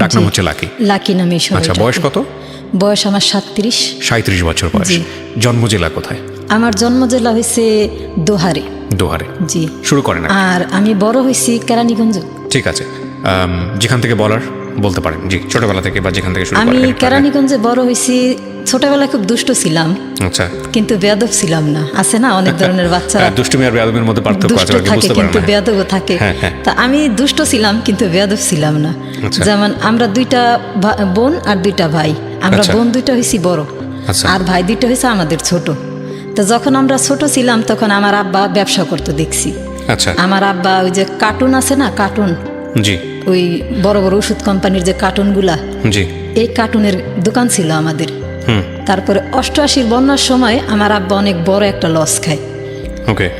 ডাক নাম হচ্ছে লাকি। লাকি নামে আচ্ছা বয়স কত? বয়স আমার সাতত্রিশ। সাঁত্রিশ বছর বয়স। জন্ম জেলা কোথায়? আমার জন্ম জেলা হয়েছে দোহারে। দোহারে। জি। শুরু করেন আর আমি বড় হয়েছি কেরানীগঞ্জ। ঠিক আছে। যেখান থেকে বলার বলতে পারেন। জি ছোটবেলা থেকে বা যেখান থেকে শুরু আমি কেরানীগঞ্জে বড় হয়েছি ছোটবেলায় খুব দুষ্ট ছিলাম। আচ্ছা। কিন্তু বেয়াদব ছিলাম না। আছে না অনেক ধরনের বাচ্চারা হ্যাঁ, দুষ্টুমি আর বেয়াদবের মধ্যে পার্থক্য আছে বুঝতে পারে কিন্তু না বেয়াদবও থাকে। হ্যাঁ, হ্যাঁ। তা আমি দুষ্ট ছিলাম কিন্তু বেয়াদব ছিলাম না। আচ্ছা। যেমন আমরা দুইটা বোন আর দুইটা ভাই। আমরা আচ্ছা। বোন দুইটা হয়েছি বড়। আচ্ছা। আর ভাই দুইটা হয়েছে আমাদের ছোট। তো যখন আমরা ছোট ছিলাম তখন আমার আব্বা ব্যবসা করতে দেখছি। আচ্ছা। আমার আব্বা ওই যে কার্টুন আছে না কার্টুন? জি। ওই বড় বড় ওষুধ কোম্পানির যে কার্টুনগুলা জি। এই কার্টুনের দোকান ছিল আমাদের। তারপরে অষ্টআশির বন্যার সময় আমার আব্বা অনেক বড় একটা লস খায়। ওকে।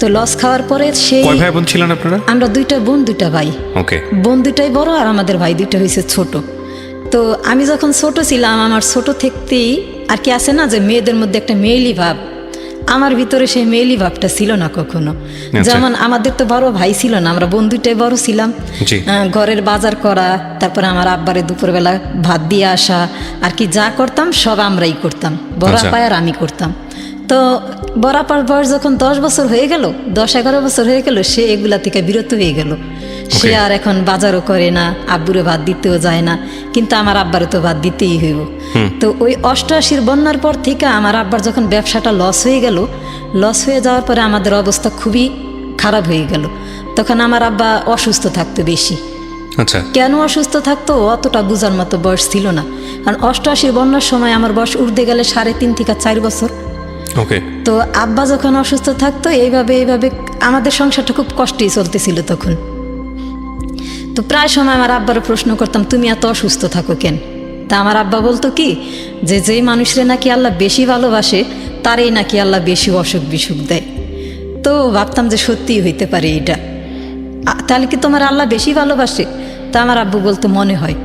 তো লস খাওয়ার পরে সেই কয় ভাই বোন ছিলেন আপনারা? আমরা দুইটা বোন দুইটা ভাই। ওকে। বোন দুইটাই বড় আর আমাদের ভাই দুইটা হয়েছে ছোট। তো আমি যখন ছোট ছিলাম আমার ছোট থেকেই আর কি আছে না যে মেয়েদের মধ্যে একটা মেয়েলি ভাব। আমার ভিতরে সেই মেয়েলি ভাবটা ছিল না কখনো। আচ্ছা। যেমন আমাদের তো বড় ভাই ছিল না আমরা বোন দুইটাই বড় ছিলাম। ঘরের বাজার করা তারপরে আমার আব্বারে দুপুরবেলা ভাত দিয়ে আসা আর কি যা করতাম সব আমরাই করতাম। বড় আচ্ছা। পায় আর আমি করতাম। তো বরাপার বয়স যখন দশ বছর হয়ে গেল দশ এগারো বছর হয়ে গেল সে এগুলা থেকে বিরত হয়ে গেল। সে আর এখন বাজারও করে না আব্বুরে ভাত দিতেও যায় না কিন্তু আমার আব্বারও তো ভাত দিতেই হইব। তো ওই অষ্টআশির বন্যার পর থেকে আমার আব্বার যখন ব্যবসাটা লস হয়ে গেল লস হয়ে যাওয়ার পরে আমাদের অবস্থা খুবই খারাপ হয়ে গেল। তখন আমার আব্বা অসুস্থ থাকতো বেশি। আচ্ছা। কেন অসুস্থ থাকতো অতটা বোঝার মতো বয়স ছিল না। কারণ অষ্টআশির বন্যার সময় আমার বয়স উঠতে গেলে সাড়ে তিন থেকে চার বছর। ওকে তো আব্বা যখন অসুস্থ থাকতো এইভাবে এইভাবে আমাদের সংসারটা খুব কষ্টেই চলতেছিল তখন। তো প্রায় সময় আমার আব্বারে প্রশ্ন করতাম তুমি এত অসুস্থ থাকো কেন? তা আমার আব্বা বলতো কি যে যেই মানুষরে নাকি আল্লাহ বেশি ভালোবাসে তারই নাকি আল্লাহ বেশি অসুখ বিসুখ দেয়। তো ভাবতাম যে সত্যিই হইতে পারে এটা তাহলে কি তোমার আল্লাহ বেশি ভালোবাসে? তা আমার আব্বু বলতো মনে হয়।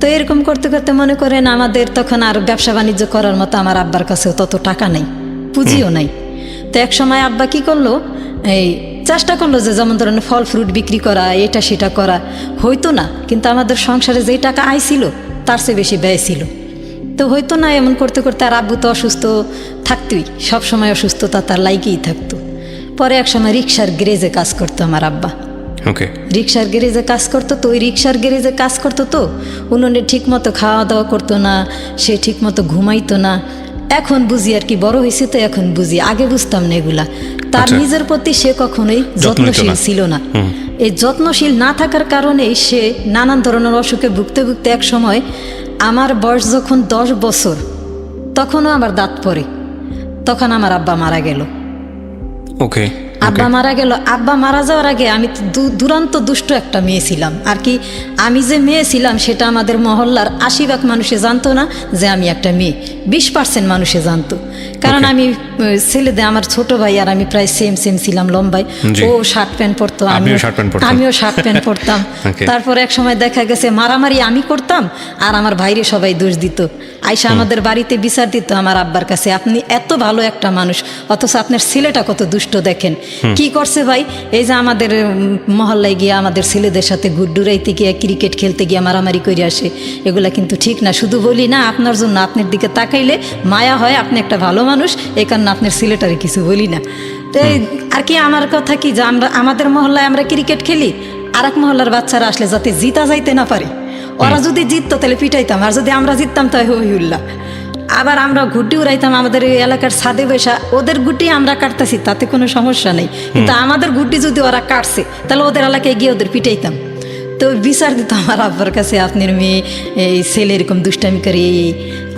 তো এরকম করতে করতে মনে করেন আমাদের তখন আর ব্যবসা বাণিজ্য করার মতো আমার আব্বার কাছেও তত টাকা নেই পুঁজিও নাই। তো এক সময় আব্বা কি করল এই চেষ্টা করল যে যেমন ধরেন ফল ফ্রুট বিক্রি করা এটা সেটা করা। হইতো না কিন্তু আমাদের সংসারে যেই টাকা আয় ছিল তার চেয়ে বেশি ব্যয় ছিল। তো হয়তো না এমন করতে করতে আর আব্বু তো অসুস্থ থাকতোই সবসময় অসুস্থতা তার লাইকেই থাকতো। পরে এক সময় রিক্সার গ্যারেজে কাজ করতো আমার আব্বা। ওকে। রিক্সার গ্যারেজে কাজ করতো তো ওই রিক্সার গ্যারেজে কাজ করতো তো উনুনে ঠিক মতো খাওয়া দাওয়া করতো না সে ঠিক মতো ঘুমাইতো না এখন বুঝি আর কি বড় হয়েছে তো এখন বুঝি। আগে বুঝতাম না এগুলা। তার আচ্ছা। নিজের প্রতি সে কখনোই যত্নশীল ছিল না। এই যত্নশীল না থাকার কারণেই সে নানান ধরনের অসুখে ভুগতে ভুগতে এক সময় আমার বয়স যখন দশ বছর তখনও আমার দাঁত পড়ে। তখন আমার আব্বা মারা গেল। ওকে আব্বা মারা গেল। আব্বা মারা যাওয়ার আগে আমি দুরন্ত দুষ্ট একটা মেয়ে ছিলাম। আর কি আমি যে মেয়ে ছিলাম সেটা আমাদের মহল্লার আশি ভাগ মানুষে জানতো না যে আমি একটা মেয়ে। বিশ পার্সেন্ট মানুষে জানতো। কারণ আমি ছেলেদের আমার ছোট ভাই আর আমি প্রায় সেম সেম ছিলাম লম্বাই ও শার্ট প্যান্ট পরতো আমিও শার্ট প্যান্ট আমিও শার্ট প্যান্ট পরতাম. তারপর এক সময় দেখা গেছে মারামারি আমি করতাম আর আমার ভাইরে সবাই দোষ দিত। আয়সা আমাদের বাড়িতে বিচার দিত আমার আব্বার কাছে আপনি এত ভালো একটা মানুষ অথচ আপনার ছেলেটা কত দুষ্ট দেখেন। কি করছে ভাই? এই যে আমাদের মহল্লায় গিয়ে আমাদের ছেলেদের সাথে ঘুরডুরাইতে গিয়ে ক্রিকেট খেলতে গিয়ে মারামারি করে আসে। এগুলা কিন্তু ঠিক না। শুধু বলি না আপনার জন্য আপনার দিকে তাকাইলে মায়া হয় আপনি একটা ভালো মানুষ এই কারণে আপনার ছেলেটারে কিছু বলি না। তো আর কি আমার কথা কি যে আমরা আমাদের মহল্লায় আমরা ক্রিকেট খেলি আর এক মহল্লার বাচ্চারা আসলে যাতে জিতা যাইতে না পারে। ওরা যদি জিততো তাহলে পিটাইতাম আর যদি আমরা জিততাম তাই হই উল্লাহ আবার আমরা ঘুটি উড়াইতাম আমাদের এই এলাকার ছাদে বসা ওদের গুটি আমরা কাটতেছি তাতে কোনো সমস্যা নেই। কিন্তু আমাদের গুটি যদি ওরা কাটছে তাহলে ওদের এলাকায় গিয়ে ওদের পিটাইতাম। তো বিচার দিত আমার আব্বার কাছে, আপনার মেয়ে, এই ছেলে এরকম দুষ্টামি করে।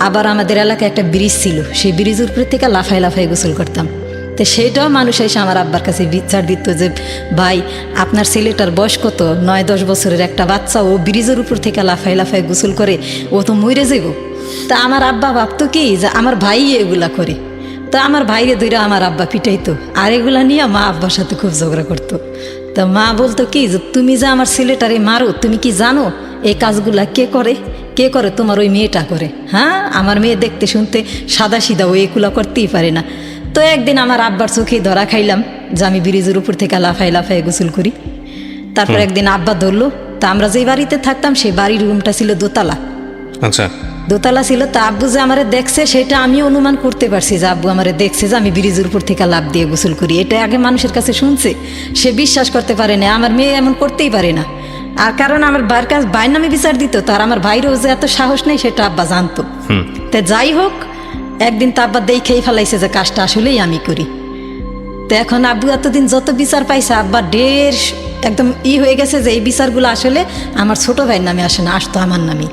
আবার আমাদের এলাকায় একটা ব্রিজ ছিল, সেই ব্রিজের উপর থেকে লাফাই লাফাই গোসল করতাম। তো সেইটাও মানুষ এসে আমার আব্বার কাছে বিচার দিত যে, ভাই, আপনার ছেলেটার বয়স কত? নয়, দশ বছরের একটা বাচ্চা, ও ব্রিজের উপর থেকে লাফাই লাফাই গোসল করে, ও তো মরে যাব তা আমার আব্বা ভাবতো কি যে, আমার ভাই এগুলা করে। তো আমার ভাইরে ধরে আমার আব্বা পিটাইতো। আর এগুলা নিয়ে মা আব্বার সাথে খুব ঝগড়া করতো। তা মা বলতো কি যে তুমি যে আমার ছেলেটারে মারো তুমি কি জানো এই কাজগুলা কে করে? কে করে তোমার ওই মেয়েটা করে? হ্যাঁ আমার মেয়ে দেখতে শুনতে সাদা সিধা ও এগুলা করতেই পারে না। তো একদিন আমার আব্বার চোখে ধরা খাইলাম যে আমি ব্রিজের উপর থেকে লাফায় লাফায় গোসল করি। তারপর একদিন আব্বা ধরলো তা আমরা যেই বাড়িতে থাকতাম সেই বাড়ির রুমটা ছিল দোতলা। আচ্ছা। দোতলা ছিল তা আব্বু যে আমারে দেখছে সেটা আমি অনুমান করতে পারছি যে আব্বু আমারে দেখছে যে আমি ব্রিজের উপর থেকে লাভ দিয়ে গোসল করি। এটা আগে মানুষের কাছে শুনছে সে বিশ্বাস করতে পারে না আমার মেয়ে এমন করতেই পারে না। আর কারণ আমার বার কাজ বাইর নামে বিচার দিত তার আমার ভাইরও যে এত সাহস নেই সেটা আব্বা জানতো। তা যাই হোক একদিন তো আব্বা দেখেই ফেলাইছে যে কাজটা আসলেই আমি করি। তো এখন আব্বু এতদিন যত বিচার পাইছে আব্বা ঢের একদম ই হয়ে গেছে যে এই বিচারগুলো আসলে আমার ছোট ভাইয়ের নামে আসে না আসতো আমার নামে।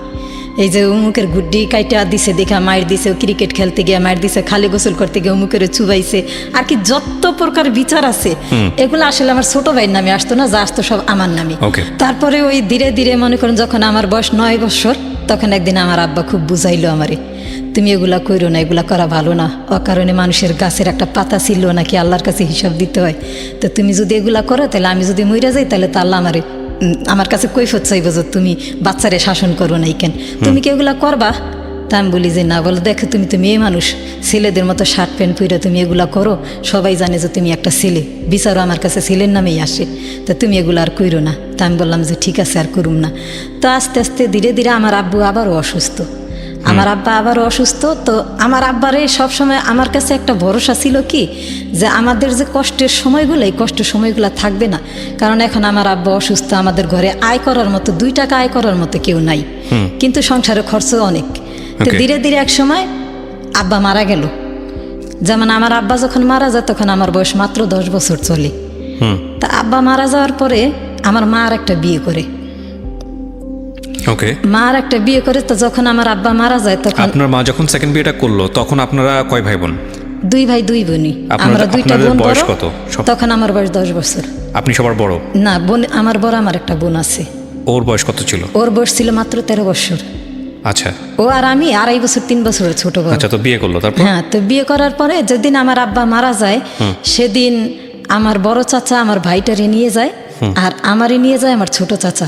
এই যে উমুকের গুড্ডি কাইটা দিছে দেখা মায়ের দিছে ক্রিকেট খেলতে গিয়ে মায়ের দিছে খালি গোসল করতে গিয়ে উমুকের চুবাইছে। আর কি যত প্রকার বিচার আছে এগুলো আসলে আমার ছোট ভাইয়ের নামে আসতো না যা আসতো সব আমার নামে। তারপরে ওই ধীরে ধীরে মনে করেন যখন আমার বয়স নয় বছর তখন একদিন আমার আব্বা খুব বুঝাইলো আমারে তুমি এগুলা কইরো না এগুলা করা ভালো না। অকারণে মানুষের গাছের একটা পাতা ছিল নাকি আল্লাহর কাছে হিসাব দিতে হয়। তো তুমি যদি এগুলা করো তাহলে আমি যদি মইরা যাই তাহলে তো আল্লাহ আমারে আমার কাছে কৈফত চাইব যে তুমি বাচ্চারে শাসন করো না কেন? তুমি কি এগুলা করবা? তা আমি বলি যে না বলো দেখো তুমি তো মেয়ে মানুষ ছেলেদের মতো শার্ট প্যান্ট পুইরা তুমি এগুলা করো। সবাই জানে যে তুমি একটা ছেলে বিচারও আমার কাছে ছেলের নামেই আসে। তা তুমি এগুলো আর কইরো না। তা আমি বললাম যে ঠিক আছে আর করুম না। তো আস্তে আস্তে ধীরে ধীরে আমার আব্বু আবারও অসুস্থ। আমার আব্বা আবারও অসুস্থ তো আমার আব্বারে সবসময় আমার কাছে একটা ভরসা ছিল কি যে আমাদের যে কষ্টের সময়গুলো এই কষ্টের সময়গুলো থাকবে না। কারণ এখন আমার আব্বা অসুস্থ আমাদের ঘরে আয় করার মতো দুই টাকা আয় করার মতো কেউ নাই। কিন্তু সংসারে খরচ অনেক। তো ধীরে ধীরে এক সময় আব্বা মারা গেল। যেমন আমার আব্বা যখন মারা যায় তখন আমার বয়স মাত্র দশ বছর চলে। তা আব্বা মারা যাওয়ার পরে আমার মা আর একটা বিয়ে করে। ওকে মা আর একটা বিয়ে করে তো যখন আমার আব্বা মারা যায় তখন আপনার মা যখন সেকেন্ড বিয়েটা করল তখন আপনারা কয় ভাই বোন দুই ভাই দুই বোনই। আমরা দুইটা বোন বয়স কত? তখন আমার বয়স দশ বছর। আপনি সবার বড়? না বোন আমার বড় আমার একটা বোন আছে। ওর বয়স কত ছিল? ওর বয়স ছিল মাত্র তেরো বছর। আচ্ছা। ও আর আমি আড়াই বছর তিন বছরের ছোট বড় আচ্ছা তো বিয়ে করল তারপর? হ্যাঁ তো বিয়ে করার পরে যেদিন আমার আব্বা মারা যায় সেদিন আমার বড় চাচা আমার ভাইটারে নিয়ে যায় আর আমারই নিয়ে যায় আমার ছোট চাচা।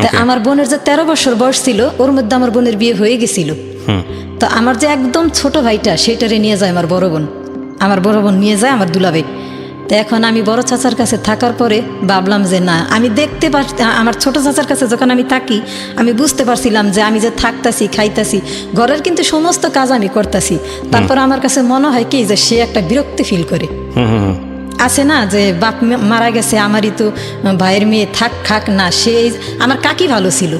তা আমার বোনের যে তেরো বছর বয়স ছিল ওর মধ্যে আমার বোনের বিয়ে হয়ে গেছিল। তো আমার যে একদম ছোট ভাইটা সেটারে নিয়ে যায় আমার বড় বোন। আমার বড় বোন নিয়ে যায় আমার দুলাবে তো এখন আমি বড় চাচার কাছে থাকার পরে ভাবলাম যে না আমি দেখতে পার আমার ছোট চাচার কাছে যখন আমি থাকি আমি বুঝতে পারছিলাম যে আমি যে থাকতাছি খাইতাছি ঘরের কিন্তু সমস্ত কাজ আমি করতাছি। তারপর আমার কাছে মনে হয় কি যে সে একটা বিরক্তি ফিল করে। আছে না যে বাপ মারা গেছে আমারই তো ভাইয়ের মেয়ে থাক খাক না সে আমার কাকি ভালো ছিল।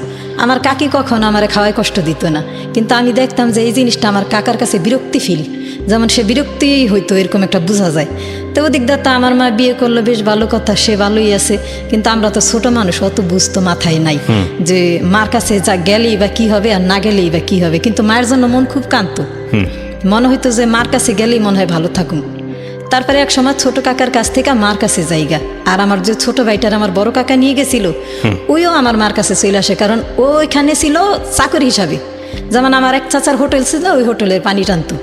আমার কাকি কখনো আমার খাওয়ায় কষ্ট দিত না। কিন্তু আমি দেখতাম যে এই জিনিসটা আমার কাকার কাছে বিরক্তি ফিল যেমন সে বিরক্তি হইতো এরকম একটা বোঝা যায়। তো ওদিক দা তো আমার মা বিয়ে করল বেশ ভালো কথা সে ভালোই আছে। কিন্তু আমরা তো ছোট মানুষ অত বুঝতো মাথায় নাই যে মার কাছে যা গেলেই বা কি হবে আর না গেলেই বা কি হবে। কিন্তু মায়ের জন্য মন খুব কান্ত মনে হইতো যে মার কাছে গেলেই মনে হয় ভালো থাকুন তারপরে এক সময় ছোট কাকার কাছ থেকে মার কাছে যাইগা। আর আমার যে ছোট ভাইটার আমার বড় কাকা নিয়ে গেছিল ওইও আমার মার কাছে চলে আসে কারণ ও ওইখানে ছিল চাকরি হিসাবে। যেমন আমার এক চাচার হোটেল ছিল ওই হোটেলের পানি টানতো।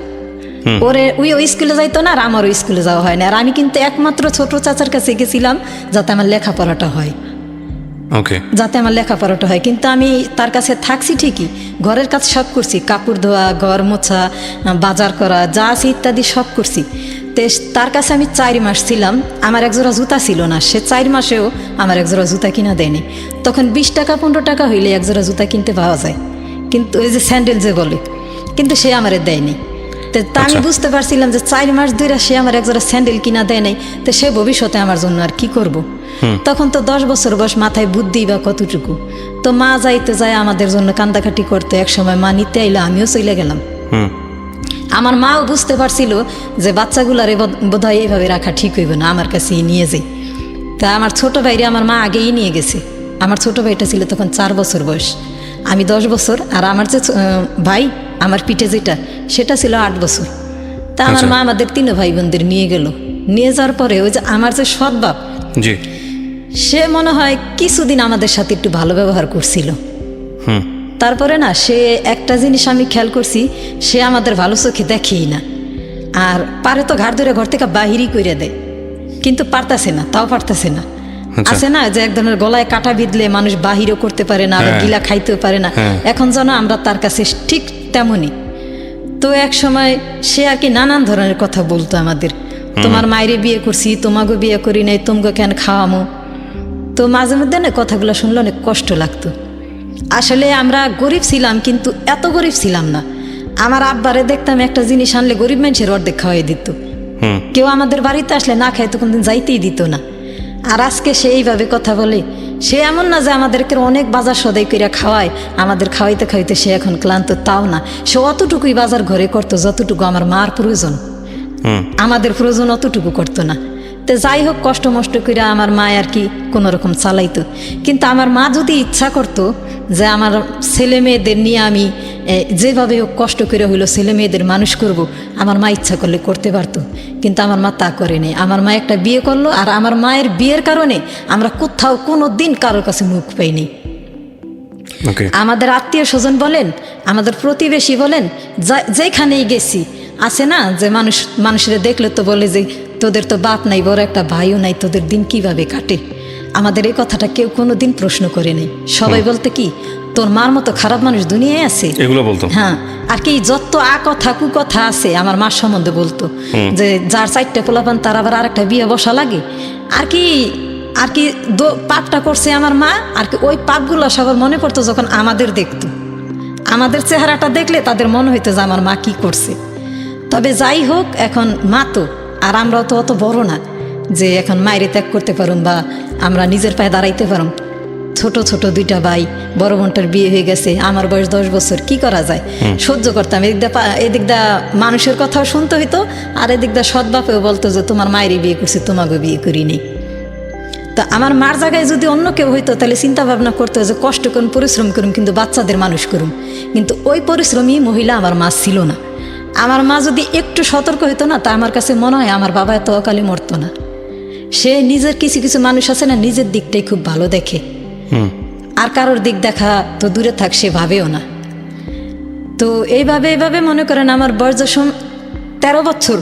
ওরে ওই ওই স্কুলে যাইতো না আর আমারও স্কুলে যাওয়া হয় না। আর আমি কিন্তু একমাত্র ছোট চাচার কাছে গেছিলাম যাতে আমার লেখাপড়াটা হয়। ওকে। যাতে আমার লেখাপড়াটা হয়। কিন্তু আমি তার কাছে থাকছি ঠিকই ঘরের কাজ সব করছি। কাপড় ধোয়া ঘর মোছা বাজার করা যা আছে ইত্যাদি সব করছি। তে তার কাছে আমি চার মাস ছিলাম আমার একজোড়া জুতা ছিল না। সে চার মাসেও আমার একজোড়া জুতা কিনা দেয়নি। তখন বিশ টাকা পনেরো টাকা হইলে একজোড়া জুতা কিনতে পাওয়া যায়। কিন্তু ওই যে স্যান্ডেল যে বলে কিন্তু সে আমার দেয়নি। তো তা আমি আচ্ছা। বুঝতে পারছিলাম যে চার মাস ধরে সে আমার একজোড়া স্যান্ডেল কিনা দেয় নাই। তো সে ভবিষ্যতে আমার জন্য আর কি করব। তখন তো দশ বছর বয়স মাথায় বুদ্ধি বা কতটুকু? তো মা যাইতে যায় আমাদের জন্য কান্দাকাটি করতে। এক সময় মা নিতে আইলে আমিও চলে গেলাম। আমার মাও বুঝতে পারছিল যে বাচ্চাগুলারে বোধ- বোধহয় এইভাবে রাখা ঠিক হইব না আমার কাছেই নিয়ে যাই। তা আমার ছোট ভাইরে আমার মা আগেই নিয়ে গেছে। আমার ছোট ভাইটা ছিল তখন চার বছর বয়স। আমি দশ বছর আর আমার যে ভাই আমার পিঠে যেটা সেটা ছিল আট বছর। তা আমার আচ্ছা। মা আমাদের তিন ভাই বোনদের নিয়ে গেল। নিয়ে যাওয়ার পরে ওই যে আমার যে সৎ বাপ জি। সে মনে হয় কিছুদিন আমাদের সাথে একটু ভালো ব্যবহার করছিল। হুম। তারপরে না সে একটা জিনিস আমি খেয়াল করছি সে আমাদের ভালো চোখে দেখেই না। আর পারে তো ঘাট ধরে ঘর থেকে বাহিরই করে দেয়। কিন্তু পারতাছে না তাও পারতাছে না। আচ্ছা। আছে না যে এক ধরনের গলায় কাটা বিঁধলে মানুষ বাহিরও করতে পারে না আবার হ্যাঁ। গিলা খাইতেও পারে না। হ্যাঁ। এখন যেন আমরা তার কাছে ঠিক তেমনই। তো এক সময় সে আর কি নানান ধরনের কথা বলতো আমাদের। তোমার মায়েরে বিয়ে করছি তোমাকে বিয়ে করি নাই তোমাকে কেন খাওয়ামো? তো মাঝে মধ্যে না কথাগুলো শুনলে অনেক কষ্ট লাগতো। আসলে আমরা গরিব ছিলাম কিন্তু এত গরিব ছিলাম না। আমার আব্বারে দেখতাম একটা জিনিস আনলে গরিব মানুষের অর্ধেক খাওয়াই দিত। কেউ আমাদের বাড়িতে আসলে না খায় তো কোনদিন যাইতেই দিত না। আর আজকে সে এইভাবে কথা বলে সে এমন না যে আমাদেরকে অনেক বাজার সদাই করে খাওয়ায় আমাদের খাওয়াইতে খাওয়াইতে সে এখন ক্লান্ত তাও না। সে অতটুকুই বাজার ঘরে করতো যতটুকু আমার মার প্রয়োজন। আমাদের প্রয়োজন অতটুকু করতো না। তো যাই হোক কষ্ট মষ্ট করে আমার মা আর কি কোনো রকম চালাইতো। কিন্তু আমার মা যদি ইচ্ছা করতো যে আমার ছেলে মেয়েদের নিয়ে আমি যেভাবে হোক কষ্ট করে হইল ছেলে মেয়েদের মানুষ করব আমার মা ইচ্ছা করলে করতে পারতো। কিন্তু আমার মা তা করেনি আমার মা একটা বিয়ে করল আর আমার মায়ের বিয়ের কারণে আমরা কোথাও কোনো দিন কারোর কাছে মুখ পাইনি আমাদের আত্মীয় স্বজন বলেন আমাদের প্রতিবেশী বলেন যেখানেই গেছি আছে না যে মানুষ মানুষের দেখলে তো বলে যে তোদের তো বাপ নাই বড় একটা ভাইও নাই তোদের দিন কীভাবে কাটে? আমাদের এই কথাটা কেউ কোনো দিন প্রশ্ন করে নেই সবাই বলতে কি তোর মার মতো খারাপ মানুষ দুনিয়ায় আছে? এগুলো বলতো। হ্যাঁ আর কি যত আ কথা কু কথা আছে আমার মার সম্বন্ধে বলতো। যে যার চারটা পোলাপান তার আবার আরেকটা বিয়ে বসা লাগে। আর কি আর কি দো- পাপটা করছে আমার মা আর কি ওই পাপগুলো সবার মনে পড়তো যখন আমাদের দেখতো। আমাদের চেহারাটা দেখলে তাদের মনে হইতো যে আমার মা কি করছে। তবে যাই হোক এখন মা তো আর আমরাও তো অত বড় না যে এখন মায়ের ত্যাগ করতে পারুন বা আমরা নিজের পায়ে দাঁড়াইতে পারুন ছোট ছোট দুইটা ভাই বড় বোনটার বিয়ে হয়ে গেছে আমার বয়স দশ বছর কি করা যায়? সহ্য করতাম। এদিক দা এদিক দা মানুষের কথাও শুনতে হইতো আর এদিক দা সৎ বাপেও বলতো যে তোমার মায়েরই বিয়ে করছে তোমাকে বিয়ে করিনি তা আমার মার জায়গায় যদি অন্য কেউ হইতো তাহলে চিন্তা ভাবনা করতো যে কষ্ট করুন পরিশ্রম করুন কিন্তু বাচ্চাদের মানুষ করুন কিন্তু ওই পরিশ্রমী মহিলা আমার মা ছিল না। আমার মা যদি একটু সতর্ক হইতো না তা আমার কাছে মনে হয় আমার বাবা এত অকালে মরতো না। সে নিজের কিছু কিছু মানুষ আছে না নিজের দিকটাই খুব ভালো দেখে। আর কারোর দিক দেখা তো দূরে থাক সে ভাবেও না। তো এইভাবে এইভাবে মনে করেন আমার বয়স যখন তেরো বছর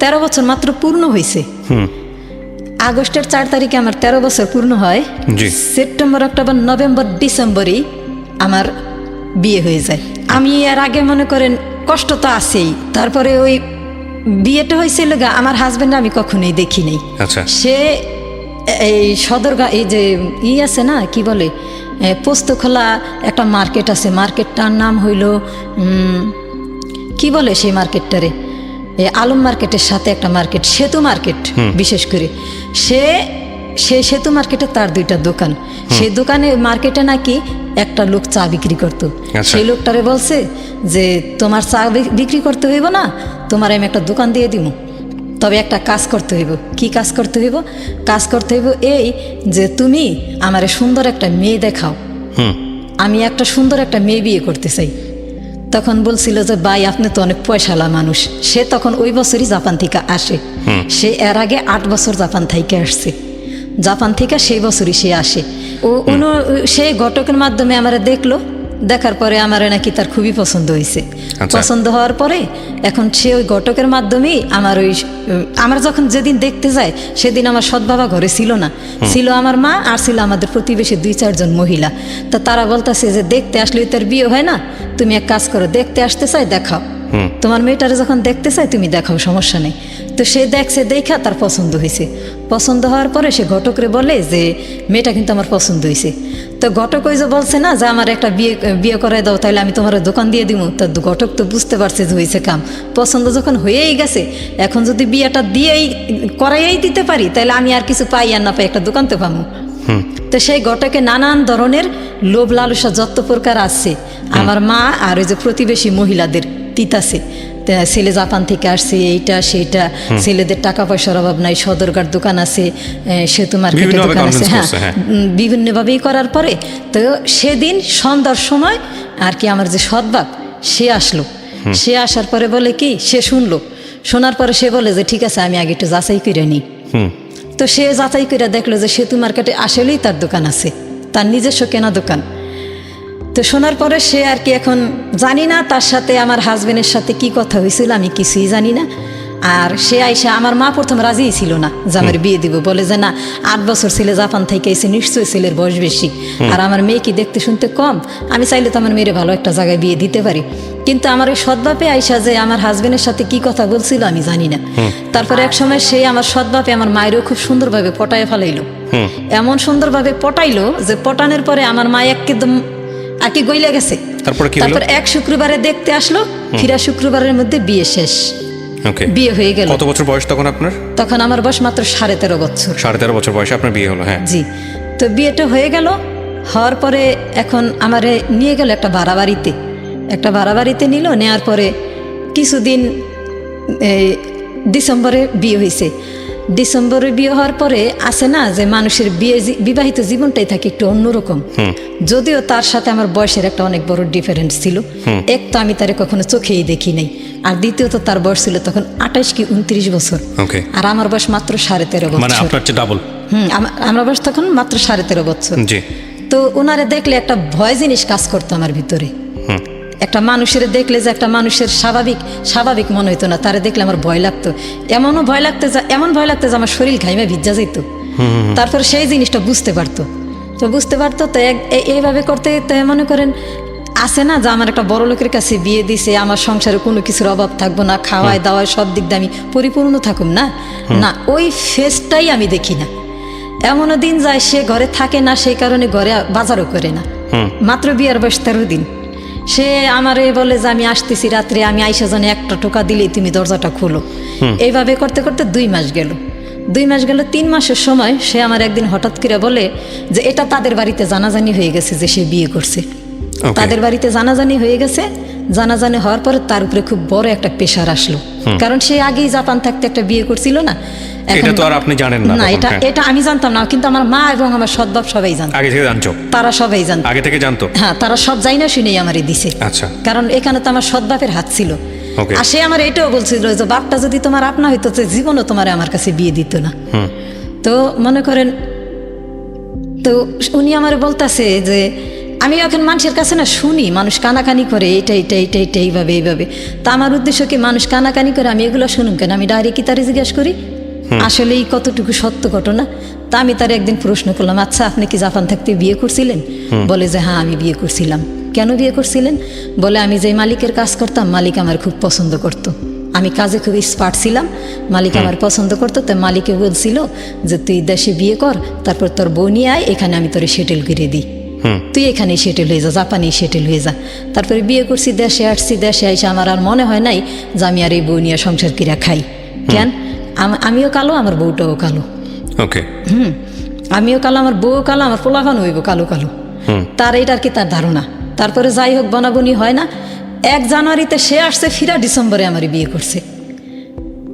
তেরো বছর মাত্র পূর্ণ হয়েছে আগস্টের চার তারিখে আমার তেরো বছর পূর্ণ হয়। সেপ্টেম্বর অক্টোবর নভেম্বর ডিসেম্বরেই আমার বিয়ে হয়ে যায়। আমি এর আগে মনে করেন কষ্ট তো আছেই। তারপরে ওই বিয়েটা হয়েছিল গা আমার হাজব্যান্ড আমি কখনোই দেখি নাই আচ্ছা। সে এই সদরগা এই যে ই আছে না কি বলে? পোস্তখোলা একটা মার্কেট আছে। মার্কেটটার নাম হইল কি বলে সেই মার্কেটটারে? এ, আলম মার্কেটের সাথে একটা মার্কেট সেতু মার্কেট বিশেষ করে। সে সে সেতু মার্কেটে তার দুইটা দোকান। সেই দোকানে মার্কেটে নাকি একটা লোক চা বিক্রি করতো। আচ্ছা। সেই লোকটারে বলছে যে তোমার চা বিক্রি করতে হইব না তোমার আমি একটা দোকান দিয়ে দিব তবে একটা কাজ করতে হইব। কি কাজ করতে হইব? কাজ করতে হইব এই যে তুমি আমারে সুন্দর একটা মেয়ে দেখাও। আমি একটা সুন্দর একটা মেয়ে বিয়ে করতে চাই। তখন বলছিল যে ভাই আপনি তো অনেক পয়সালা মানুষ। সে তখন ওই বছরই জাপান থেকে আসে। সে এর আগে আট বছর জাপান থেকে আসছে। জাপান থেকে সেই বছরই সে আসে। ও উনি সে ঘটকের মাধ্যমে আমারে দেখল। দেখার পরে আমার নাকি তার খুবই পছন্দ হয়েছে আচ্ছা। পছন্দ হওয়ার পরে এখন সে ওই ঘটকের মাধ্যমেই আমার ওই আমার যখন যেদিন দেখতে যায় সেদিন আমার সৎ বাবা ঘরে ছিল না। ছিল আমার মা আর ছিল আমাদের প্রতিবেশী দুই চারজন মহিলা। তা তারা বলতেছে যে দেখতে আসলে তার বিয়ে হয় না। তুমি এক কাজ করো দেখতে আসতে চাই দেখাও। তোমার মেয়েটারে যখন দেখতে চাই তুমি দেখাও সমস্যা নেই। তো সে দেখছে দেখা তার পছন্দ হয়েছে। পছন্দ হওয়ার পরে সে ঘটকরে বলে যে মেয়েটা কিন্তু আমার পছন্দ হয়েছে। তো ঘটক ওই যে বলছে না যে আমার একটা বিয়ে বিয়ে করাই দাও তাহলে আমি তোমার দোকান দিয়ে দিব তো ঘটক তো বুঝতে পারছে যে হয়েছে কাম। পছন্দ যখন হয়েই গেছে এখন যদি বিয়েটা দিয়েই করাইয়াই দিতে পারি তাহলে আমি আর কিছু পাই আর না পাই একটা দোকান তো পাবো তো সেই ঘটকে নানান ধরনের লোভ লালসা যত প্রকার আছে আমার মা আর ওই যে প্রতিবেশী মহিলাদের তিতাছে ছেলে জাপান থেকে আসছে এইটা সেইটা ছেলেদের টাকা পয়সার অভাব নাই সদরঘাট দোকান আছে সেতু মার্কেটে দোকান আছে হ্যাঁ। হ্যাঁ। বিভিন্নভাবেই করার পরে তো সেদিন সন্ধ্যার সময় আর কি আমার যে সৎবাপ সে আসলো। সে আসার পরে বলে কি সে শুনলো। শোনার পরে সে বলে যে ঠিক আছে আমি আগে একটু যাচাই করে নিই। তো সে যাচাই করে দেখল যে সেতু মার্কেটে আসলেই তার দোকান আছে। তার নিজস্ব কেনা দোকান। তো শোনার পরে সে আর কি এখন জানি না তার সাথে আমার হাজবেন্ডের সাথে কি কথা হয়েছিল আমি কিছুই জানি না। আর সে আইসা আমার মা প্রথম রাজি ছিল না যে আমার বিয়ে দিব বলে যে না আট বছর ছেলে জাপান থেকে এসে নিশ্চয়ই ছেলের বয়স বেশি। আর আমার মেয়ে কি দেখতে শুনতে কম আমি চাইলে তো আমার মেয়ের ভালো একটা জায়গায় বিয়ে দিতে পারি। কিন্তু আমার ওই সৎবাপে আইসা যে আমার হাজবেন্ডের সাথে কি কথা বলছিল আমি জানি না। তারপরে এক সময় সে আমার সৎবাপে আমার মায়েরও খুব সুন্দরভাবে পটায় ফেলাইলো। এমন সুন্দরভাবে পটাইলো যে পটানোর পরে আমার মা একদম কি গইলে গেছে? তারপরে কি হলো তারপর এক শুক্রবারে দেখতে আসলো ফিরা শুক্রবারের মধ্যে বিয়ে শেষ। বিয়ে হয়ে গেল। কত বছর বয়স তখন আপনার? তখন আমার বয়স মাত্র সাড়ে তেরো বছর। সাড়ে তেরো বছর বয়সে আপনার বিয়ে হলো হ্যাঁ। জি। তো বিয়েটা হয়ে গেল হওয়ার পরে এখন আমারে নিয়ে গেল একটা বাড়াবাড়িতে। একটা বাড়াবাড়িতে নিল নেওয়ার পরে কিছুদিন এই, ডিসেম্বরে বিয়ে হয়েছে ডিসেম্বরে বিয়ে হওয়ার পরে আসে না যে মানুষের বিয়ে বিবাহিত জীবনটাই থাকে একটু অন্যরকম। যদিও তার সাথে আমার বয়সের একটা অনেক বড় ডিফারেন্স ছিল। এক তো আমি তারে কখনো চোখেই দেখি নাই। আর দ্বিতীয়ত তার বয়স ছিল তখন আঠাশ কি উনত্রিশ বছর। আর আমার বয়স মাত্র সাড়ে তেরো মানে বছর ডাবল হুম আমা- বয়স তখন মাত্র সাড়ে তেরো বছর। তো ওনারে দেখলে একটা ভয় জিনিস কাজ করতো আমার ভিতরে। একটা মানুষের দেখলে যে একটা মানুষের স্বাভাবিক স্বাভাবিক মনে হইতো না তারে দেখলে আমার ভয় লাগতো। এমনও ভয় লাগতো যে এমন ভয় লাগতো যে আমার শরীর ঘাইমে ভিজা যেত তারপর সেই জিনিসটা বুঝতে পারতো। তো বুঝতে পারতো তো এইভাবে করতে তো মনে করেন আছে না যে আমার একটা বড় লোকের কাছে বিয়ে দিছে আমার সংসারে কোনো কিছুর অভাব থাকব না খাওয়ায় দাওয়ায় সব দিক দিয়ে আমি পরিপূর্ণ থাকুম না? না ওই ফেসটাই আমি দেখি না। এমনও দিন যায় সে ঘরে থাকে না সেই কারণে ঘরে বাজারও করে না। মাত্র বিয়ার বয়স তেরো দিন। সে আমারে বলে যে আমি আসতেছি রাত্রে আমি আইসা জানে একটা টোকা দিলেই তুমি দরজাটা খোলো। এইভাবে করতে করতে দুই মাস গেল। দুই মাস গেল তিন মাসের সময় সে আমার একদিন হঠাৎ করে বলে যে এটা তাদের বাড়িতে জানাজানি হয়ে গেছে যে সে বিয়ে করছে। তাদের বাড়িতে জানাজানি হয়ে গেছে। জানাজানি হওয়ার পরে তার উপরে খুব বড় একটা পেশার আসলো। কারণ সে আগেই জাপান থাকতে একটা বিয়ে করছিল না। এটা তো আর আপনি জানেন না এটা হ্যাঁ। এটা আমি জানতাম না কিন্তু আমার মা এবং আমার সবাই জানত। আগে থেকে জানছো তারা সবাই জানত। আগে থেকে জানতো? হ্যাঁ তারা সব যাই না শুনেই আমারে দিছে। আচ্ছা। কারণ এখানে তো আমার সৎবাপের হাত ছিল। আর সে আমার এটাও বলছিল যে বাপটা যদি তোমার আপনা হইতো তো জীবনও তোমার আমার কাছে বিয়ে দিত না। তো মনে করেন তো উনি আমার বলতাছে যে আমি এখন মানুষের কাছে না শুনি মানুষ কানাকানি করে এটা এইটা এইটা এইটা এইভাবে এইভাবে। তা আমার উদ্দেশ্য কি মানুষ কানাকানি করে আমি এগুলো শুনুন কেন? আমি ডাইরেক্ট কি তারে জিজ্ঞেস করি? আসলে এই কতটুকু সত্য ঘটনা? তা আমি তার একদিন প্রশ্ন করলাম আচ্ছা আপনি কি জাপান থাকতে বিয়ে করছিলেন? বলে যে হ্যাঁ আমি বিয়ে করছিলাম। কেন বিয়ে করছিলেন? বলে আমি যে মালিকের কাজ করতাম মালিক আমার খুব পছন্দ করতো। আমি কাজে খুব স্পার্ট ছিলাম মালিক আমার পছন্দ করতো তাই মালিকে বলছিল যে তুই দেশে বিয়ে কর তারপর তোর বউ নিয়ে আয় এখানে আমি তোরে সেটেল করে দিই। তুই এখানেই সেটেল হয়ে যা জাপানি সেটেল হয়ে যা। তারপরে বিয়ে করছি দেশে আসছি দেশে আইসা আমার আর মনে হয় নাই যে আমি আর এই বউ নিয়ে সংসার কিরা খাই। কেন? আমিও কালো আমার বউটাও কালো। ওকে হুম। আমিও কালো আমার বউ কালো আমার পোলাভান হইব কালো কালো। তার এইটার কি তার ধারণা? তারপরে যাই হোক বনাবনি হয় না। এক জানুয়ারিতে সে আসছে ফিরা ডিসেম্বরে আমার বিয়ে করছে।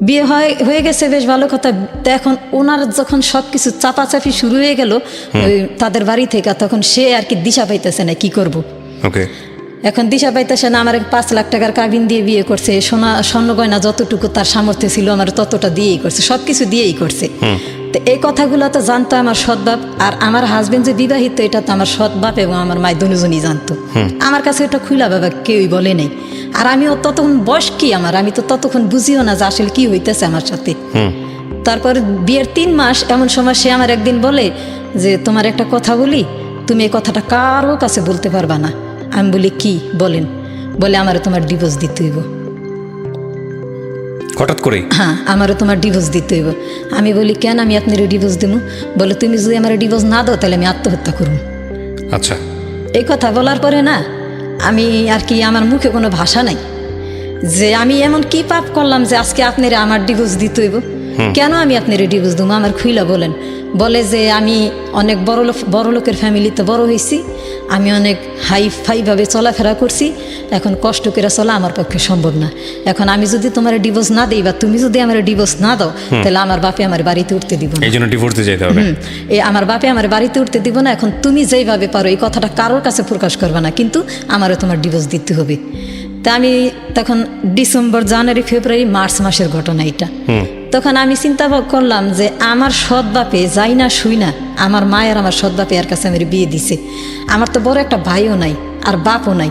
বিয়ে হয় হয়ে গেছে বেশ ভালো কথা। এখন ওনার যখন সব কিছু চাপাচাপি শুরু হয়ে গেল তাদের বাড়ি থেকে তখন সে আর কি দিশা পাইতেছে না কি করব। ওকে এখন দিশা পাইতেছে না আমার পাঁচ লাখ টাকার কাবিন দিয়ে বিয়ে করছে। সোনা স্বর্ণ গয়না যতটুকু তার সামর্থ্য ছিল আমার ততটা দিয়েই করছে সব কিছু দিয়েই করছে। তো এই কথাগুলো তো জানতো আমার সৎবাপ আর আমার হাজবেন্ড যে বিবাহিত এটা তো আমার সৎবাপ এবং আমার মায় দুজনই জানতো। আমার কাছে এটা খুলা বাবা কেউই বলে নেই। আর আমিও ততক্ষণ বয়স কি আমার আমি তো ততক্ষণ বুঝিও না যে আসলে কি হইতেছে আমার সাথে। তারপর বিয়ের তিন মাস এমন সময় সে আমার একদিন বলে যে তোমার একটা কথা বলি তুমি এই কথাটা কারও কাছে বলতে পারবা না। আমি বলি কি? বলেন। বলে আমারও তোমার ডিভোর্স দিতে হইব। হঠাৎ করেই? হ্যাঁ আমারও তোমার ডিভোর্স দিতে হইব। আমি বলি কেন আমি আপনার ডিভোর্স দেবো বলে তুমি যদি আমার ডিভোর্স না দাও তাহলে আমি আত্মহত্যা করব আচ্ছা। এই কথা বলার পরে না আমি আর কি আমার মুখে কোনো ভাষা নাই। যে আমি এমন কি পাপ করলাম যে আজকে আপনার আমার ডিভোর্স দিতে হইব। কেন আমি আপনার ডিভোর্স দেবো আমার খুইলা বলেন। বলে যে আমি অনেক বড় লোক বড় লোকের ফ্যামিলিতে বড় হয়েছি আমি অনেক হাই ফাইভাবে চলাফেরা করছি এখন কষ্ট করে চলা আমার পক্ষে সম্ভব না। এখন আমি যদি তোমার ডিভোর্স না দিই বা তুমি যদি আমার ডিভোর্স না দাও তাহলে আমার বাপে আমার বাড়িতে উঠতে দিব না। এই জন্য ডিভোর্সে যেতে হবে। এই আমার বাপে আমার বাড়িতে উঠতে দিব না এখন তুমি যেইভাবে পারো এই কথাটা কারোর কাছে প্রকাশ করবে না কিন্তু আমারও তোমার ডিভোর্স দিতে হবে। তা আমি তখন ডিসেম্বর জানুয়ারি ফেব্রুয়ারি মার্চ মাসের ঘটনা এটা। তখন আমি চিন্তা করলাম যে আমার সৎ বাপে যাই না শুই না আমার মায়ের আমার সৎ বাপে এর কাছে আমার বিয়ে দিছে। আমার তো বড় একটা ভাইও নাই আর বাপও নাই।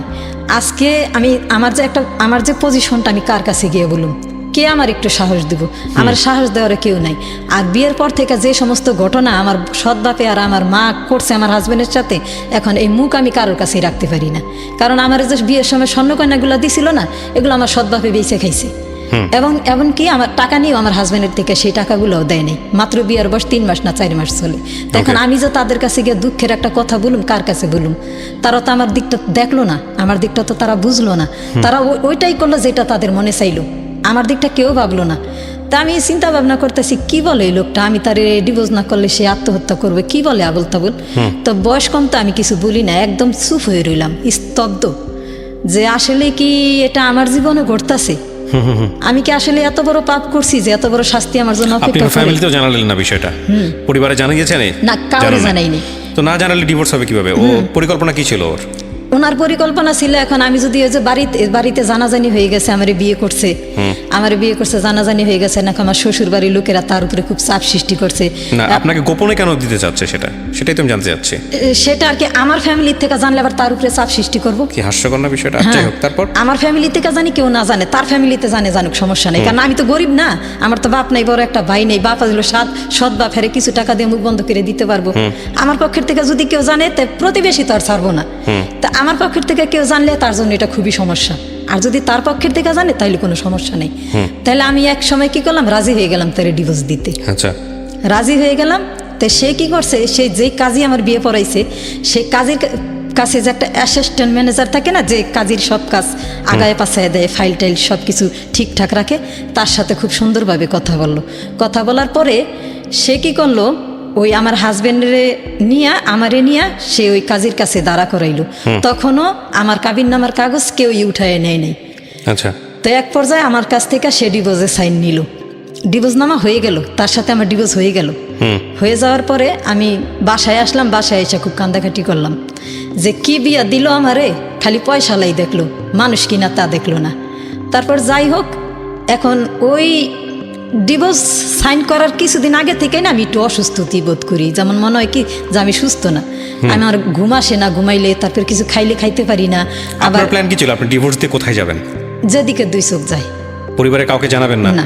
আজকে আমি আমার যে একটা আমার যে পজিশনটা আমি কার কাছে গিয়ে বলুম? কে আমার একটু সাহস দিব? আমার সাহস দেওয়ার কেউ নাই। আর বিয়ের পর থেকে যে সমস্ত ঘটনা আমার সৎ বাপে আর আমার মা করছে আমার হাজবেন্ডের সাথে এখন এই মুখ আমি কারোর কাছেই রাখতে পারি না। কারণ আমার যে বিয়ের সময় স্বর্ণকন্যাগুলো দিছিল না এগুলো আমার সৎ বাপে বেঁচে খাইছে। এবং এমনকি আমার টাকা নিয়েও আমার হাজবেন্ডের থেকে সেই টাকাগুলোও দেয় নাই মাত্র বিয়ের বয়স তিন মাস না চার মাস চলে। তো এখন আমি যে তাদের কাছে গিয়ে দুঃখের একটা কথা বলুম কার কাছে বলুম? তারা তো আমার দিকটা দেখল না আমার দিকটা তো তারা বুঝলো না। তারা ওইটাই করল যেটা তাদের মনে চাইলো। আমার দিকটা কেউ ভাবলো না। তা আমি চিন্তা ভাবনা করতেছি কি বলে এই লোকটা? আমি তার ডিভোর্স না করলে সে আত্মহত্যা করবে কি বলে আবল তাবল তো বয়স কম তো আমি কিছু বলি না একদম চুপ হয়ে রইলাম স্তব্ধ। যে আসলে কি এটা আমার জীবনে ঘটতাছে? আমি কি আসলে এত বড় পাপ করছি যে এত বড় শাস্তি আমার জন্য অপেক্ষা করে ফ্যামিলিতেও জানালেন না বিষয়টা? পরিবারে জানা গিয়েছেন না, কারও জানাইনি। তো না জানালে ডিভোর্স হবে কীভাবে? ও পরিকল্পনা কি ছিল ওর? ওনার পরিকল্পনা ছিল এখন আমি যদি ওই যে বাড়িতে বাড়িতে জানাজানি হয়ে গেছে আমার বিয়ে করছে। আমার বিয়ে করছে জানাজানি হয়ে গেছে নাকি আমার শ্বশুর বাড়ির লোকেরা তার উপরে খুব চাপ সৃষ্টি করছে। না আপনাকে গোপনে কেন দিতে চাচ্ছে সেটা? সেটাই তো আমি জানতে চাচ্ছি। সেটা আর কি আমার ফ্যামিলির থেকে জানলে আবার তার উপরে চাপ সৃষ্টি করব? কি হাস্যকর না বিষয়টা? যাই হোক তারপর? আমার ফ্যামিলি থেকে জানি কেউ না জানে তার ফ্যামিলিতে জানে জানুক সমস্যা নেই। কারণ আমি তো গরিব না আমার তো বাপ নাই বড় একটা ভাই নেই বাপ আসলো সাত সৎ বাপ হেরে কিছু টাকা দিয়ে মুখ বন্ধ করে দিতে পারব। আমার পক্ষের থেকে যদি কেউ জানে তা প্রতিবেশী তো আর ছাড়বো না। তা আমার পক্ষের থেকে কেউ জানলে তার জন্য এটা খুবই সমস্যা। আর যদি তার পক্ষের থেকে জানে তাহলে কোনো সমস্যা নেই। তাহলে আমি এক সময় কি করলাম? রাজি হয়ে গেলাম তার ডিভোর্স দিতে। আচ্ছা। রাজি হয়ে গেলাম তো সে কি করছে? সে যেই কাজই আমার বিয়ে পড়াইছে সেই কাজের কাছে যে একটা অ্যাসিস্ট্যান্ট ম্যানেজার থাকে না যে কাজের সব কাজ আগায় পাশায় দেয় ফাইল টাইল সব কিছু ঠিকঠাক রাখে তার সাথে খুব সুন্দরভাবে কথা বলল। কথা বলার পরে সে কি করল ওই আমার হাজবেন্ডরে নিয়ে আমারে নিয়ে সে ওই কাজের কাছে দাঁড়া করাইলো। তখনও আমার কাবিন নামার কাগজ কেউই উঠায় নেয় নাই। আচ্ছা। তো এক পর্যায়ে আমার কাছ থেকে সে ডিভোর্সে সাইন নিল। ডিভোর্স নামা হয়ে গেল তার সাথে আমার ডিভোর্স হয়ে গেল। হয়ে যাওয়ার পরে আমি বাসায় আসলাম বাসায় এসে খুব কান্দাকাটি করলাম। যে কি বিয়া দিল আমারে? খালি পয়সা লাই দেখল মানুষ কিনা তা দেখল না। তারপর যাই হোক এখন ওই ডিভোর্স সাইন করার কিছুদিন আগে থেকে না আমি একটু অসুস্থতি বোধ করি। যেমন মনে হয় কি যে আমি সুস্থ না। আমার ঘুম আসে না ঘুমাইলে তারপর কিছু খাইলে খাইতে পারি না। আবার প্ল্যান কি ছিল? আপনি ডিভোর্স দিয়ে কোথায় যাবেন? যেদিকে দুই চোখ যায়। পরিবারে কাউকে জানাবেন না? না।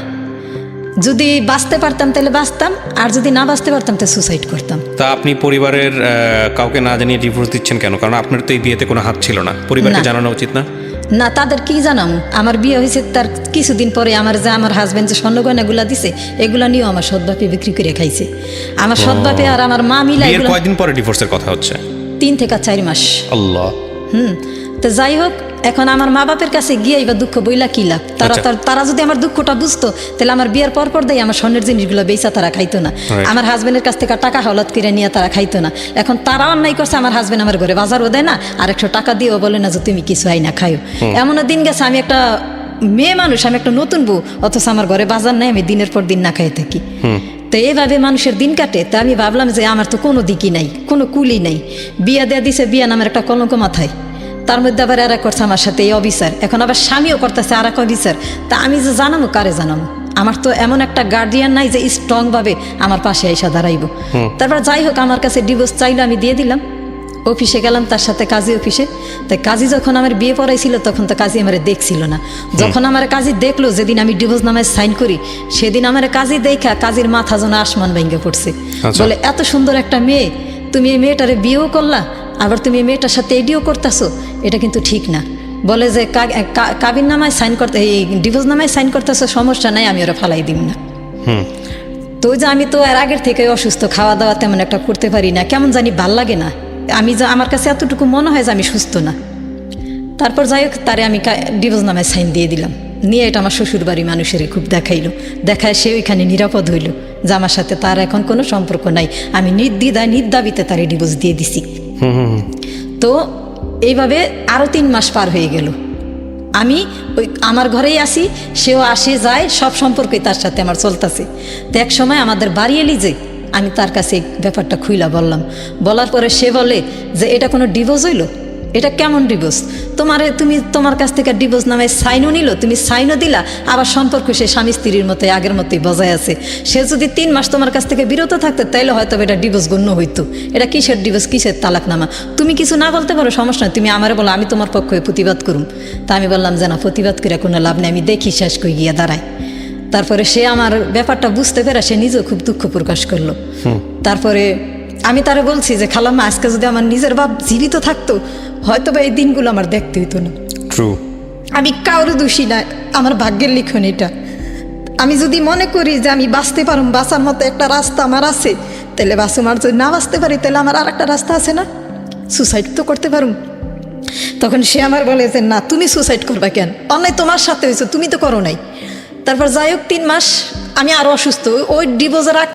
যদি বাঁচতে পারতাম তাহলে বাঁচতাম আর যদি না বাঁচতে পারতাম তাহলে সুসাইড করতাম। তা আপনি পরিবারের কাউকে না জানিয়ে ডিভোর্স দিচ্ছেন কেন? কারণ আপনার তো এই বিয়েতে কোনো হাত ছিল না। পরিবারকে জানানো উচিত না? না তাদের কি জানাম? আমার বিয়ে হয়েছে তার কিছুদিন পরে আমার যে আমার হাজব্যান্ড যে স্বর্ণগয়নাগুলা দিছে এগুলা নিয়েও আমার সদবাপে বিক্রি করে খাইছে। আমার সৎবাপে আর আমার মা মিলাই কয়দিন পরে ডিভোর্সের কথা হচ্ছে? তিন থেকে চার মাস। আল্লাহ। হুম। তো যাই হোক এখন আমার মা বাপের কাছে গিয়ে এবার দুঃখ বইলা কি লাভ? তারা আচ্ছা। তারা যদি আমার দুঃখটা বুঝতো তাহলে আমার বিয়ের পর পর দেয় আমার স্বর্ণের জিনিসগুলো বেচা তারা খাইতো না। আমার হাজবেন্ডের কাছ থেকে টাকা হলত করে নিয়ে তারা খাইতো না। এখন তারা অন্যায় করছে আমার হাজবেন্ড আমার ঘরে বাজারও দেয় না আর একশো টাকা দিয়েও বলে না যে তুমি কিছু আই না খাইও এমনও দিন গেছে আমি একটা মেয়ে মানুষ আমি একটা নতুন বউ অথচ আমার ঘরে বাজার নেই আমি দিনের পর দিন না খাই থাকি। তো এইভাবে মানুষের দিন কাটে তা আমি ভাবলাম যে আমার তো কোনো দিকই নাই কোনো কুলি নাই। বিয়া দেয়া দিছে বিয়া নামের একটা কলঙ্ক মাথায়। তার মধ্যে আবার আর করছে আমার সাথে এই অবিচার এখন আবার স্বামীও করতেছে আর এক অবিচার তা আমি যে জানাব কারে জানাব আমার তো এমন একটা গার্ডিয়ান নাই যে স্ট্রং ভাবে আমার পাশে এসে দাঁড়াইবো। তারপর যাই হোক আমার কাছে ডিভোর্স চাইলে আমি দিয়ে দিলাম। অফিসে গেলাম তার সাথে কাজী অফিসে। তাই কাজী যখন আমার বিয়ে পড়াইছিল তখন তো কাজী আমার দেখছিল না। যখন আমার কাজী দেখল যেদিন আমি ডিভোর্স নামে সাইন করি সেদিন আমার কাজী দেখা কাজীর মাথা যেন আসমান ভেঙে পড়ছে। আচ্ছা। বলে এত সুন্দর একটা মেয়ে তুমি এই মেয়েটারে বিয়েও করলা আবার তুমি মেয়েটার সাথে এডিও করতেছো এটা কিন্তু ঠিক না। বলে যে কা- কা- কাবিন নামায় সাইন করতে এই ডিভোর্স নামায় সাইন করতেছো সমস্যা নাই আমি ওরা ফালাই দিব না। তো যে আমি তো এর আগের থেকে অসুস্থ খাওয়া দাওয়া তেমন একটা করতে পারি না কেমন জানি ভালো লাগে না। আমি যে আমার কাছে এতটুকু মনে হয় যে আমি সুস্থ না। তারপর যাই হোক তারে আমি ডিভোর্স নামে সাইন দিয়ে দিলাম। নিয়ে এটা আমার শ্বশুর বাড়ি মানুষের খুব দেখাইলো। দেখায় সে ওইখানে নিরাপদ হইল। যে আমার সাথে তার এখন কোনো সম্পর্ক নাই। আমি নির্দ্বিধায় নির্দাবিতে তারে ডিভোর্স দিয়ে দিছি। তো এইভাবে আরও তিন মাস পার হয়ে গেল। আমি ওই আমার ঘরেই আসি সেও আসে যায় সব সম্পর্কই তার সাথে আমার চলতেছে। তো এক সময় আমাদের বাড়ি এলি যে আমি তার কাছে এই ব্যাপারটা খুইলা বললাম। বলার পরে সে বলে যে এটা কোনো ডিভোর্স হইল? এটা কেমন ডিভোর্স তোমারে তুমি তোমার কাছ থেকে ডিভোর্স নামে সাইনও নিল তুমি সাইনও দিলা আবার সম্পর্ক সে স্বামী স্ত্রীর মতো আগের মতোই বজায় আছে। সে যদি তিন মাস তোমার কাছ থেকে বিরত থাকতো তাইলে হয়তো এটা ডিভোর্স গণ্য হইতো। এটা কিসের ডিভোর্স কিসের তালাকনামা তুমি কিছু না বলতে পারো সমস্যা তুমি আমারে বলো আমি তোমার পক্ষে প্রতিবাদ করুম। তা আমি বললাম যে না প্রতিবাদ করে কোনো লাভ নেই আমি দেখি শেষ করে গিয়ে দাঁড়াই তারপরে সে আমার ব্যাপারটা বুঝতে পেরে সে নিজেও খুব দুঃখ প্রকাশ করল। তারপরে আমি তারে বলছি যে খালাম্মা আজকে যদি আমার নিজের বাপ জীবিত থাকতো হয়তো বা এই দিনগুলো আমার দেখতে হইতো না। ট্রু আমি কারও দোষী না আমার ভাগ্যের লিখন এটা। আমি যদি মনে করি যে আমি বাঁচতে পারুম বাঁচার মতো একটা রাস্তা আমার আছে তাহলে বাঁচুম। আর যদি না বাঁচতে পারি তাহলে আমার আর একটা রাস্তা আছে না? সুসাইড তো করতে পারুম। তখন সে আমার বলে যে না তুমি সুসাইড করবা কেন? অন্যায় তোমার সাথে হয়েছে তুমি তো করো নাই। তারপর যাই হোক তিন মাস আমি আরও অসুস্থ। ওই ডিভোর্সের